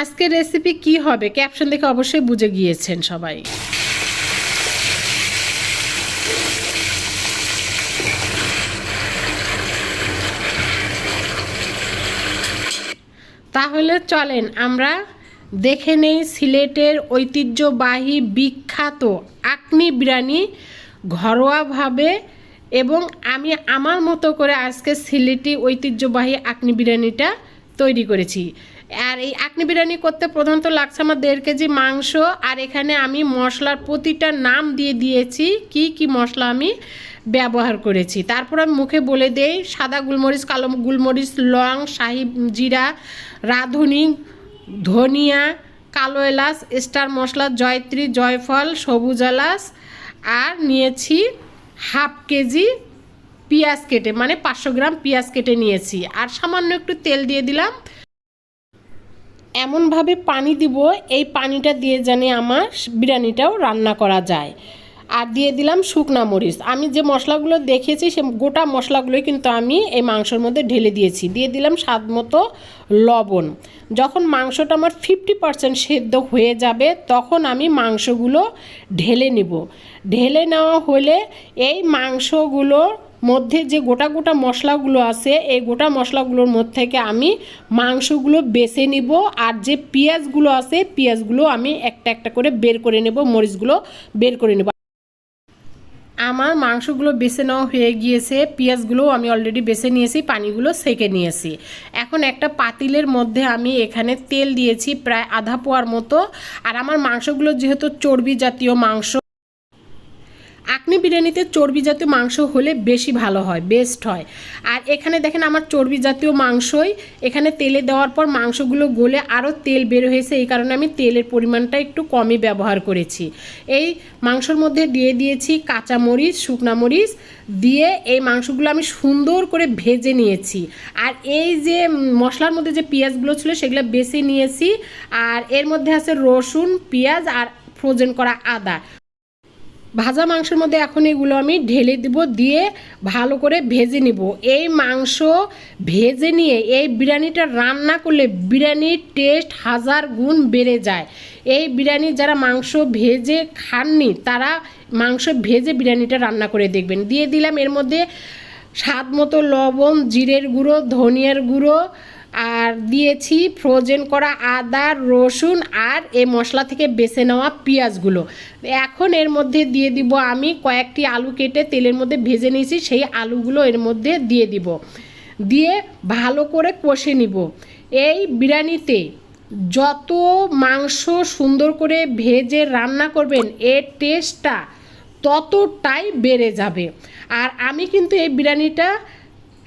আজকের রেসিপি কি হবে? ক্যাপশন দেখে অবশ্যই বুঝে গিয়েছেন সবাই। তাহলে চলেন আমরা দেখে নেই সিলেটের ঐতিহ্যবাহী বিখ্যাত আকনি বিরিয়ানি ঘরোয়াভাবে এবং আমি আমার মতো করে আজকে সিলেটি ঐতিহ্যবাহী আকনি বিরিয়ানিটা তৈরি করেছি। আর এই আকনি বিরিয়ানি করতে প্রধানত লাগছে আমার দেড় কেজি মাংস, আর এখানে আমি মশলার প্রতিটা নাম দিয়ে দিয়েছি, কি কি মশলা আমি ব্যবহার করেছি। তারপর আমি মুখে বলে দেই, সাদা গুলমরিচ, কালো গুলমরিচ, লং, শাহি জিরা, রাঁধুনি, ধনিয়া, কালো এলাচ, স্টার মশলা, জয়ত্রী, জয়ফল, সবুজ এলাচ, আর নিয়েছি হাফ কেজি পেঁয়াজ কেটে মানে পাঁচশো গ্রাম পেঁয়াজ কেটে নিয়েছি। আর সামান্য একটু তেল দিয়ে দিলাম। এমনভাবে পানি দিব, এই পানিটা দিয়ে জানি আমার বিরিয়ানিটাও রান্না করা যায়। আর দিয়ে দিলাম শুকনা মরিচ। আমি যে মশলাগুলো দেখেছি, সে গোটা মশলাগুলোই কিন্তু আমি এই মাংসের মধ্যে ঢেলে দিয়েছি। দিয়ে দিলাম স্বাদ মতো লবণ। যখন মাংসটা আমার ফিফটি পার্সেন্ট সেদ্ধ হয়ে যাবে, তখন আমি মাংসগুলো ঢেলে নিব। ঢেলে নেওয়া হলে এই মাংসগুলোর মধ্যে যে গোটা গোটা মশলাগুলো আছে, এই গোটা মশলাগুলোর মধ্যে থেকে আমি মাংসগুলো বেছে নিব আর যে পেঁয়াজগুলো আছে, পেঁয়াজগুলো আমি একটা একটা করে বের করে নেব, মরিচগুলো বের করে নেব। আমার মাংসগুলো বেছে নেওয়া হয়ে গিয়েছে পেঁয়াজগুলোও আমি অলরেডি বেছে নিয়েছি, পানিগুলো সেকে নিয়েছি। এখন একটা পাতিলের মধ্যে আমি এখানে তেল দিয়েছি, প্রায় আধা পোয়ার মতো। আর আমার মাংসগুলো যেহেতু চর্বি জাতীয় মাংস বিরিয়ানিতে চর্বি জাতীয় মাংস হলে বেশি ভালো হয় বেস্ট হয়। আর এখানে দেখেন আমার চর্বি জাতীয় মাংসই, এখানে তেলে দেওয়ার পর মাংসগুলো গলে আরও তেল বের হয়েছে, এই কারণে আমি তেলের পরিমাণটা একটু কমই ব্যবহার করেছি। এই মাংসর মধ্যে দিয়ে দিয়েছি কাঁচা মরিচ শুকনা মরিচ, দিয়ে এই মাংসগুলো আমি সুন্দর করে ভেজে নিয়েছি। আর এই যে মশলার মধ্যে যে পেঁয়াজগুলো ছিল সেগুলো বেছে নিয়েছি, আর এর মধ্যে আছে রসুন, পেঁয়াজ আর ফ্রোজেন করা আদা। ভাজা মাংসের মধ্যে এখন এগুলো আমি ঢেলে দিব, দিয়ে ভালো করে ভেজে নিব। এই মাংস ভেজে নিয়ে এই বিরিয়ানিটা রান্না করলে বিরিয়ানির টেস্ট হাজার গুণ বেড়ে যায়। এই বিরিয়ানি যারা মাংস ভেজে খাননি, তারা মাংস ভেজে বিরিয়ানিটা রান্না করে দেখবেন। দিয়ে দিলাম এর মধ্যে স্বাদ মতো লবণ, জিরের গুঁড়ো, ধনিয়ার গুঁড়ো আর দিয়েছি ফ্রোজেন করা আদা, রসুন আর এই মশলা থেকে বেছে নেওয়া পেঁয়াজগুলো। এখন এর মধ্যে দিয়ে দিব আমি কয়েকটি আলু কেটে তেলের মধ্যে ভেজে নিয়েছি, সেই আলুগুলো এর মধ্যে দিয়ে দিব। দিয়ে ভালো করে কষে নিব। এই বিরিয়ানিতে যত মাংস সুন্দর করে ভেজে রান্না করবেন, এর টেস্টটা ততটাই বেড়ে যাবে। আর আমি কিন্তু এই বিরিয়ানিটা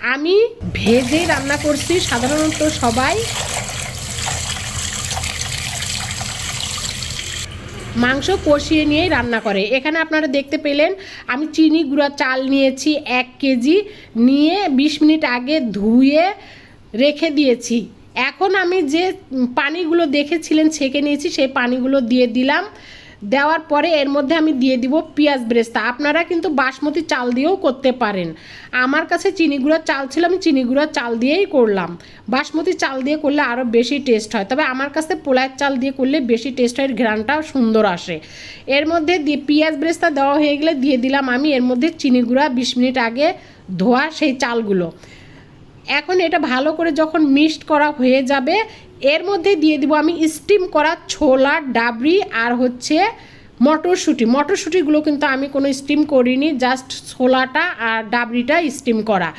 আমি ভেজে রান্না করছি সাধারণত সবাই। মাংস কষিয়ে নিয়েই রান্না করে। এখানে আপনারা দেখতে পেলেন, আমি চিনি গুঁড়া চাল নিয়েছি এক কেজি। নিয়ে বিশ মিনিট আগে ধুয়ে রেখে দিয়েছি। এখন আমি যে পানিগুলো দেখেছিলেন, ছেঁকে নিয়েছি, সেই পানিগুলো দিয়ে দিলাম। দেওয়ার পরে এর মধ্যে আমি দিয়ে দিব পেঁয়াজ ব্রেস্তা। আপনারা কিন্তু বাসমতি চাল দিয়েও করতে পারেন। আমার কাছে চিনি গুঁড়ার চাল ছিল, আমি চিনি গুঁড়ার চাল দিয়েই করলাম। বাসমতি চাল দিয়ে করলে আরও বেশি টেস্ট হয়। তবে আমার কাছে পোলায়ের চাল দিয়ে করলে বেশি টেস্ট হয় ঘ্রানটাও সুন্দর আসে। এর মধ্যে দিয়ে পেঁয়াজ ব্রেস্তা দেওয়া হয়ে গেলে দিয়ে দিলাম আমি এর মধ্যে চিনি গুঁড়া বিশ মিনিট আগে ধোয়া সেই চালগুলো। এখন এটা ভালো করে যখন মিক্সড করা হয়ে যাবে, এর মধ্যে দিয়ে দিব আমি স্টিম করা ছোলা, ডাবরি আর হচ্ছে মটরশুঁটি। মটরশুঁটিগুলো কিন্তু আমি কোনো স্টিম করিনি, জাস্ট ছোলাটা আর ডাবরিটা স্টিম করা।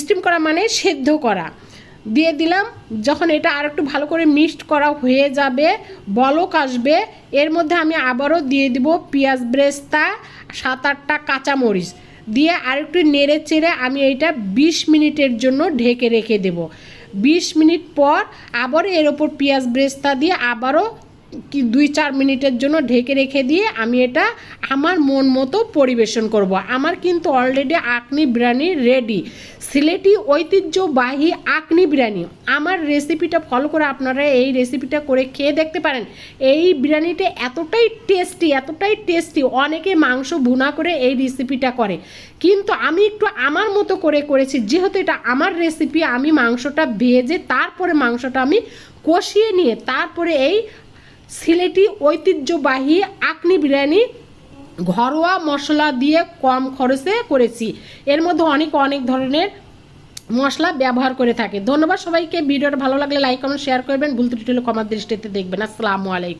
স্টিম করা মানে সেদ্ধ করা। দিয়ে দিলাম, যখন এটা আর একটু ভালো করে মিক্সড করা হয়ে যাবে, বলক আসবে, এর মধ্যে আমি আবারও দিয়ে দিব পেঁয়াজ ব্রেস্তা, সাত আটটা কাঁচামরিচ। দিয়ে আরেকটু নেড়ে চেড়ে আমি এটা বিশ মিনিটের জন্য ঢেকে রেখে দেব। বিশ মিনিট পর আবারও এর ওপর পেঁয়াজ ব্রেস্তা দিয়ে আবারও কি দুই চার মিনিটের জন্য ঢেকে রেখে দিয়ে আমি এটা আমার মন মতো পরিবেশন করব। আমার কিন্তু অলরেডি আকনি বিরিয়ানি রেডি সিলেটি ঐতিহ্যবাহী আকনি বিরিয়ানি আমার রেসিপিটা ফলো করে আপনারা এই রেসিপিটা করে খেয়ে দেখতে পারেন। এই বিরিয়ানিটা এতটাই টেস্টি এতটাই টেস্টি অনেকে মাংস ভুনা করে এই রেসিপিটা করে। কিন্তু আমি একটু আমার মতো করে করেছি। যেহেতু এটা আমার রেসিপি আমি মাংসটা ভেজে তারপরে মাংসটা আমি কষিয়ে নিয়ে তারপরে এই সিলেটি ঐতিহ্যবাহী আকনি বিরিয়ানি ঘরোয়া মশলা দিয়ে কম খরচে করেছি। এর মধ্যে অনেক অনেক ধরনের মশলা ব্যবহার করে থাকে। ধন্যবাদ সবাইকে। ভিডিওটা ভালো লাগলে লাইক কমেন্ট শেয়ার করবেন। ভুল ত্রুটি হলে কমার দৃষ্টিতে দেখবেন। আসসালামু আলাইকুম।